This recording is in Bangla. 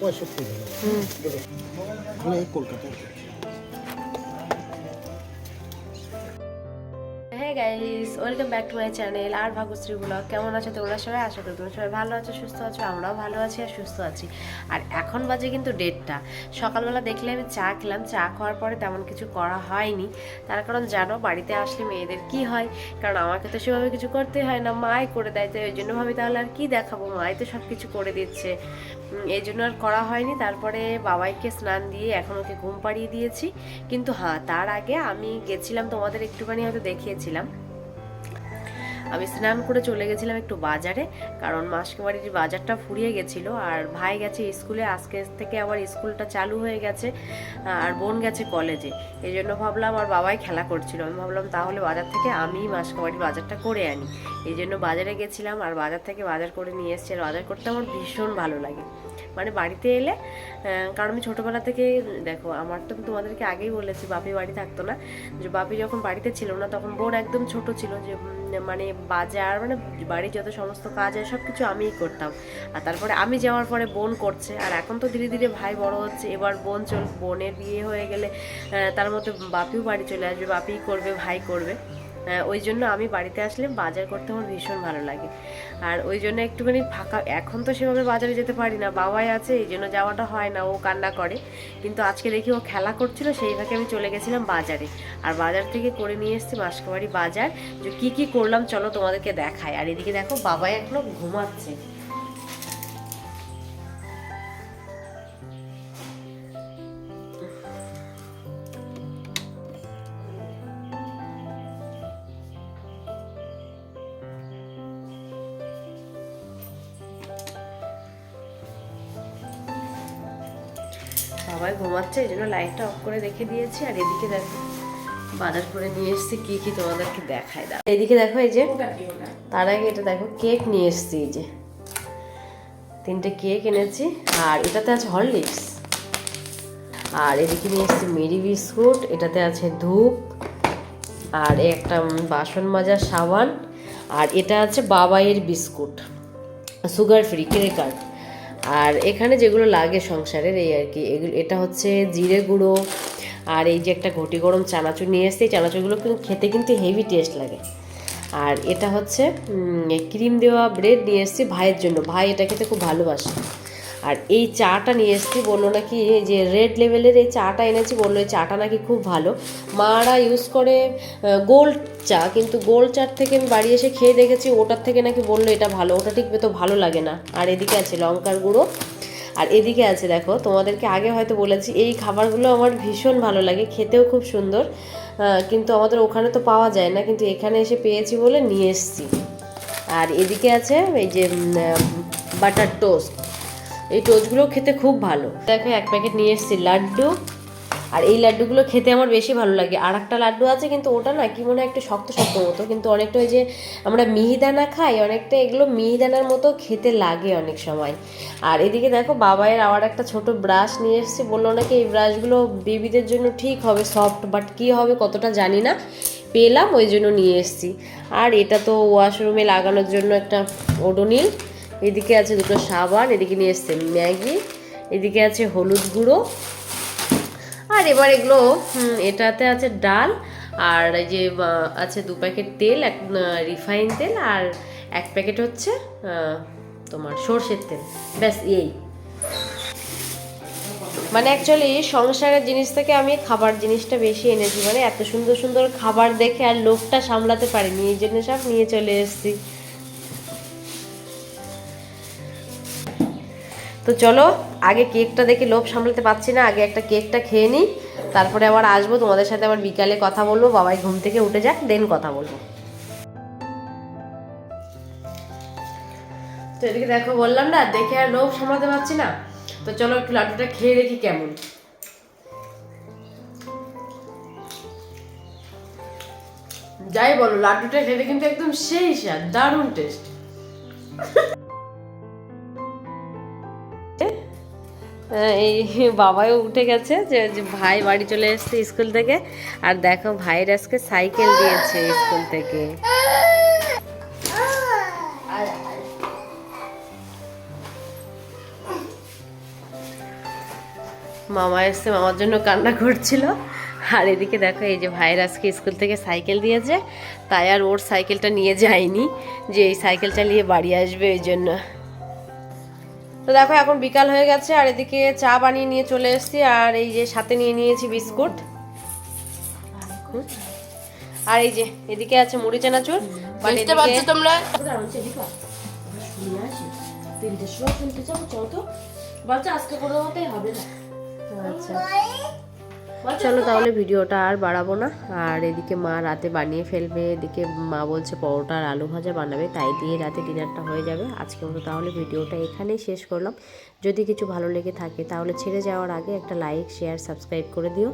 পঁয়ষট্টি হুম। মানে এই কলকাতায়। হ্যাঁ guys welcome back to my channel R Bhagyashree blog কেমন আছো তোমরা সবাই? আশা করি তোমরা সবাই ভালো আছো সুস্থ আছো আমরাও ভালো আছি আর সুস্থ আছি। আর এখন বাজে কিন্তু ডেটটা সকালবেলা দেখলে আমি চা খেলাম চা খাওয়ার পরে তেমন কিছু করা হয়নি। তার কারণ জানো বাড়িতে আসলে মেয়েদের কি হয়? কারণ আমাকে তো সেভাবে কিছু করতে হয় না মাই করে দেয় তো ওই জন্য ভাবি তাহলে আর কি দেখাবো? মাই তো সব কিছু করে দিচ্ছে। এই জন্য আর করা হয়নি। তারপরে বাবাইকে স্নান দিয়ে এখন ওকে ঘুম পাড়িয়ে দিয়েছি। কিন্তু হ্যাঁ তার আগে আমি গেছিলাম তোমাদের একটুখানি হয়তো দেখিয়েছিলাম। আমি স্নান করে চলে গেছিলাম একটু বাজারে, কারণ মাসকে বাড়ির বাজারটা ফুরিয়ে গেছিল আর ভাই গেছে স্কুলে, আজকে থেকে আবার স্কুলটা চালু হয়ে গেছে, আর বোন গেছে কলেজে। এই জন্য ভাবলাম আর বাবাই খেলা করছিল। আমি ভাবলাম তাহলে বাজার থেকে আমি মাসকে বাড়ির বাজারটা করে আনি। এই জন্য বাজারে গেছিলাম আর বাজার থেকে বাজার করে নিয়ে এসেছি। আর বাজার করতে আমার ভীষণ ভালো লাগে। মানে বাড়িতে এলে কারণ আমি ছোটোবেলা থেকে, দেখো, আমার তো তোমাদেরকে আগেই বলেছি বাপি বাড়ি থাকতো না। যে বাপি যখন বাড়িতে ছিল না, তখন বোন একদম ছোট ছিল যে মানে বাজার মানে বাড়ির যত সমস্ত কাজ হয় সব কিছু আমিই করতাম। আর তারপরে আমি যাওয়ার পরে বোন করছে। আর এখন তো ধীরে ধীরে ভাই বড় হচ্ছে। এবার বোন চল, বোনের বিয়ে হয়ে গেলে তার মধ্যে বাপিও বাড়ি চলে আসবে, বাপিই করবে, ভাই করবে। ওই জন্য আমি বাড়িতে আসলে বাজার করতে আমার ভীষণ ভালো লাগে। আর ওই জন্য একটুখানি ফাঁকা, এখন তো সেভাবে বাজারে যেতে পারি না, বাবাই আছে, এই জন্য যাওয়াটা হয় না, ও কান্না করে। কিন্তু আজকে দেখি ও খেলা করছিল, সেই ভাগে আমি চলে গেছিলাম বাজারে। আর বাজার থেকে করে নিয়ে এসেছি মাসকাবাড়ি বাজার। যে কী কী করলাম, চলো তোমাদেরকে দেখায় আর এদিকে দেখো, বাবাই এখনও ঘুমাচ্ছে। বাবাই ঘুমাচ্ছে এই জন্য লাইটটা অফ করে রেখে দিয়েছি। আর এদিকে দেখো বাজার করে নিয়ে এসেছি কি কি তোমাদেরকে দেখাই দাও। এদিকে দেখো এই যে তার আগে এটা দেখো কেক নিয়ে এসছি এই যে। তিনটে কেক এনেছি আর এটাতে আছে হরলিক্স আর এদিকে নিয়ে এসেছি মেরি বিস্কুট এটাতে আছে ধূপ আর একটা বাসন মাজার সাবান আর এটা আছে বাবাইয়ের বিস্কুট সুগার ফ্রি ক্রেকার আর এখানে যেগুলো লাগে সংসারের, এই আর কি, এগুলো, এটা হচ্ছে জিরে গুঁড়ো আর এই যে একটা ঘটি গরম চানাচুর নিয়ে এসেছি, এই চানাচুরগুলো কিন্তু খেতে কিন্তু হেভি টেস্ট লাগে। আর এটা হচ্ছে ক্রিম দেওয়া ব্রেড নিয়ে এসেছি ভাইয়ের জন্য। ভাই এটা খেতে খুব ভালোবাসে। আর এই চাটা নিয়ে এসেছি, বলল নাকি এই যে রেড লেভেলের এই চাটা এনেছি, বলল এই চাটা নাকি খুব ভালো। মারা ইউজ করে গোল্ড চা, কিন্তু গোল্ড চার থেকে আমি বাড়ি এসে খেয়ে দেখেছি, ওটার থেকে নাকি বলল এটা ভালো, ওটা ঠিক তো ভালো লাগে না। আর এদিকে আছে লঙ্কার গুঁড়ো। আর এদিকে আছে দেখো, তোমাদেরকে আগে হয়তো বলেছি, এই খাবারগুলো আমার ভীষণ ভালো লাগে, খেতেও খুব সুন্দর। কিন্তু আমাদের ওখানে তো পাওয়া যায় না, কিন্তু এখানে এসে পেয়েছি বলে নিয়ে এসেছি। আর এদিকে আছে এই যে বাটার টোস্ট এই টোস্টগুলো খেতে খুব ভালো। দেখো, এক প্যাকেট নিয়ে এসেছি লাড্ডু। আর এই লাড্ডুগুলো খেতে আমার বেশি ভালো লাগে। আর একটা লাড্ডু আছে, কিন্তু ওটা না কি মনে হয় একটু শক্ত শক্ত মতো। কিন্তু অনেকটা ওই যে আমরা মিহিদানা খাই, অনেকটা এগুলো মিহিদানার মতো খেতে লাগে অনেক সময়। আর এদিকে দেখো বাবাইয়ের আবার একটা ছোট ব্রাশ নিয়ে এসেছি। বলল নাকি এই ব্রাশগুলো বেবিদের জন্য ঠিক হবে, সফট, বাট কি হবে কতটা জানি না। পেলাম, ওই জন্য নিয়ে এসেছি। আর এটা তো ওয়াশরুমে লাগানোর জন্য একটা ওডোনিল। এদিকে আছে দুটো সাবান, এদিকে নিয়ে এসছে ম্যাগি, এদিকে আছে হলুদ গুঁড়ো। আর এবার এগুলো এটাতে আছে ডাল, আর এই যে আছে দু প্যাকেট তেল, এক রিফাইন তেল, আর এক প্যাকেট হচ্ছে তোমার সর্ষের তেল। ব্যাস, এই। মানে অ্যাকচুয়ালি সংসারের জিনিস থেকে আমি খাবার জিনিসটা বেশি এনেছি। মানে এত সুন্দর সুন্দর খাবার দেখে আর লোকটা সামলাতে পারিনি, এই জন্য সব নিয়ে চলে এসেছি। তো চলো, আগে কেকটা দেখে লোভ সামলাতে পারছি না, আগে একটা কেকটা খেয়ে নিই, তারপরে আবার আসব, তোমাদের সাথে আবার বিকালে কথা বলব, বাবাই ঘুম থেকে উঠে যাক, দেন কথা বলব। তো এদিকে দেখো, বললাম না, দেখে আর লোভ সামলাতে পারছি না, তো চলো একটু লাড্ডুটা খেয়ে দেখি কেমন। যাই বলো, লাড্ডুটা খেতে কিন্তু একদম সেই স্বাদ, দারুণ টেস্ট এই বাবাও উঠে গেছে যে ভাই বাড়ি চলে এসেছে স্কুল থেকে। আর দেখো, ভাইয়ের আজকে সাইকেল দিয়েছে স্কুল থেকে। মামা এসছে মামার জন্য কান্না করছিল। আর এদিকে দেখো, এই যে ভাইয়ের আজকে স্কুল থেকে সাইকেল দিয়েছে। তাই আর ওর সাইকেলটা নিয়ে যায়নি, যে এই সাইকেল চালিয়ে বাড়ি আসবে ওই জন্য। তো দেখো এখন বিকাল হয়ে গেছে আর এদিকে চা বানিয়ে নিয়ে চলে এসেছি আর এই যে সাথে নিয়ে নিয়েছি বিস্কুট। আর এই যে এদিকে আছে মুড়ি চানাচুর চুল বুঝতে পারছ তোমরা? তিনটের সময় শুনতে চাও চল তো। বলছে আজকে কোনো মতেই হবে না। আচ্ছা। চলো তাহলে ভিডিওটা আর বাড়াবো না। আর এদিকে মা রাতে বানিয়ে ফেলবে, এদিকে মা বলছে পরোটা আর আলু ভাজা বানাবে, তাই দিয়ে রাতে ডিনারটা হয়ে যাবে। আজকে মতো তাহলে ভিডিওটা এখানেই শেষ করলাম। যদি কিছু ভালো লেগে থাকে তাহলে ছেড়ে যাওয়ার আগে একটা লাইক শেয়ার সাবস্ক্রাইব করে দিও।